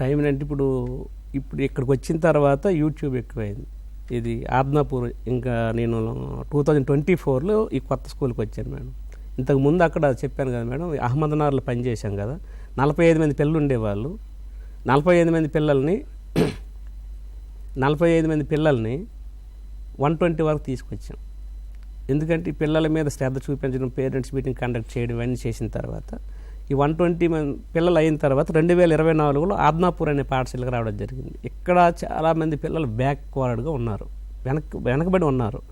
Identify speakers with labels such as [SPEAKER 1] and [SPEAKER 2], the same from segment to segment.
[SPEAKER 1] Time అంటే ఇప్పుడు ఇప్పుడు ఇక్కడికి వచ్చిన తర్వాత యూట్యూబ్ ఎక్కువైంది. ఇది ఆద్నాపూర్ ఇంకా నేను టూ థౌజండ్ ట్వంటీ ఫోర్లో ఈ కొత్త స్కూల్కి వచ్చాను మేడం. ఇంతకు ముందు అక్కడ చెప్పాను కదా మేడం అహ్మద్నగర్లో పనిచేశాం కదా. నలభై ఐదు మంది పిల్లలు ఉండేవాళ్ళు. నలభై ఐదు మంది పిల్లల్ని నలభై ఐదు మంది పిల్లల్ని వన్ ట్వంటీ వరకు తీసుకొచ్చాం. ఎందుకంటే పిల్లల మీద శ్రద్ధ చూపించడం పేరెంట్స్ మీటింగ్ కండక్ట్ చేయడం ఇవన్నీ చేసిన తర్వాత ఈ వన్ ట్వంటీ మంది పిల్లలు అయిన తర్వాత రెండు వేల ఇరవై నాలుగులో ఆద్నాపూర్ అనే పాఠశాలకు రావడం జరిగింది. ఇక్కడ చాలామంది పిల్లలు బ్యాక్వర్డ్గా ఉన్నారు. వెనక్ వెనకబడి ఉన్నారు.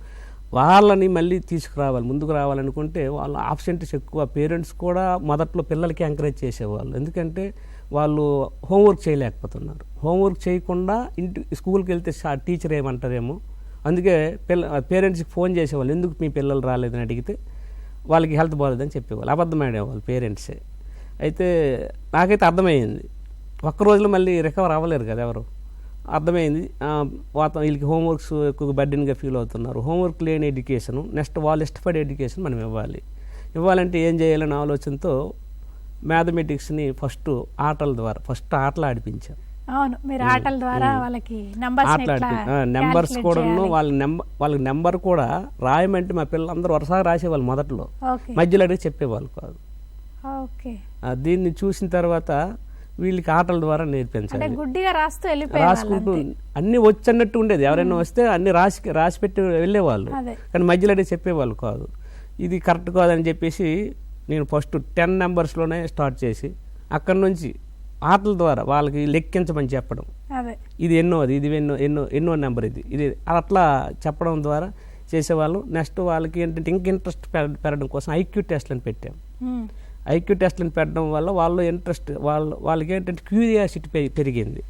[SPEAKER 1] వాళ్ళని మళ్ళీ తీసుకురావాలి ముందుకు రావాలనుకుంటే వాళ్ళు ఆబ్సెంట్స్ ఎక్కువ. పేరెంట్స్ కూడా మొదట్లో పిల్లలకి ఎంకరేజ్ చేసేవాళ్ళు. ఎందుకంటే వాళ్ళు హోంవర్క్ చేయలేకపోతున్నారు. హోంవర్క్ చేయకుండా ఇంటి స్కూల్కి వెళ్తే టీచర్ ఏమంటారేమో. అందుకే పిల్ల పేరెంట్స్కి ఫోన్ చేసేవాళ్ళు ఎందుకు మీ పిల్లలు రాలేదని అడిగితే వాళ్ళకి హెల్త్ బాగాలేదని చెప్పేవాళ్ళు. అబద్ధం ఆడేవాళ్ళు పేరెంట్సే. అయితే నాకైతే అర్థమైంది ఒక్క రోజులో మళ్ళీ రికవర్ అవ్వలేరు కదా ఎవరు. అర్థమైంది వాతం వీళ్ళకి హోంవర్క్స్ ఎక్కువ బర్డెన్గా ఫీల్ అవుతున్నారు. హోంవర్క్ లేని ఎడ్యుకేషను నెక్స్ట్ వాళ్ళు ఇష్టపడే ఎడ్యుకేషన్ మనం ఇవ్వాలి. ఇవ్వాలంటే ఏం చేయాలనే ఆలోచనతో మ్యాథమెటిక్స్ని ఫస్ట్ ఆటల ద్వారా ఫస్ట్ ఆటలు ఆడిపించాం
[SPEAKER 2] అవును మీరు ఆటల ద్వారా వాళ్ళకి నంబర్స్
[SPEAKER 1] కూడా వాళ్ళ నెంబర్ వాళ్ళకి నెంబర్ కూడా రాయమంటే మా పిల్లలందరూ వరుసగా రాసేవాళ్ళు మొదట్లో. మధ్యలో అడిగి చెప్పేవాళ్ళు కాదు. దీన్ని చూసిన తర్వాత వీళ్ళకి ఆటల ద్వారా నేర్పించాలి.
[SPEAKER 2] గుడ్డిగా రాస్తూ
[SPEAKER 1] రాసుకుంటూ అన్ని వచ్చన్నట్టు ఉండేది. ఎవరైనా వస్తే అన్ని రాసి రాసి పెట్టి వెళ్ళేవాళ్ళు. కానీ మధ్యలో అడిగి చెప్పేవాళ్ళు కాదు. ఇది కరెక్ట్ కాదని చెప్పేసి నేను ఫస్ట్ టెన్ నెంబర్స్లోనే స్టార్ట్ చేసి అక్కడ నుంచి ఆటల ద్వారా వాళ్ళకి లెక్కించమని చెప్పడం. ఇది ఎన్నో అది ఇది ఎన్నో ఎన్నో ఎన్నో నెంబర్ ఇది. ఇది అట్లా చెప్పడం ద్వారా చేసేవాళ్ళు. నెక్స్ట్ వాళ్ళకి ఏంటంటే ఇంక ఇంట్రెస్ట్ పెరగడం కోసం ఐక్యూ టెస్ట్లను పెట్టాం. ఐక్యూ టెస్ట్లను పెట్టడం వల్ల వాళ్ళు ఇంట్రెస్ట్ వాళ్ళు వాళ్ళకి ఏంటంటే క్యూరియాసిటీ పెరిగింది.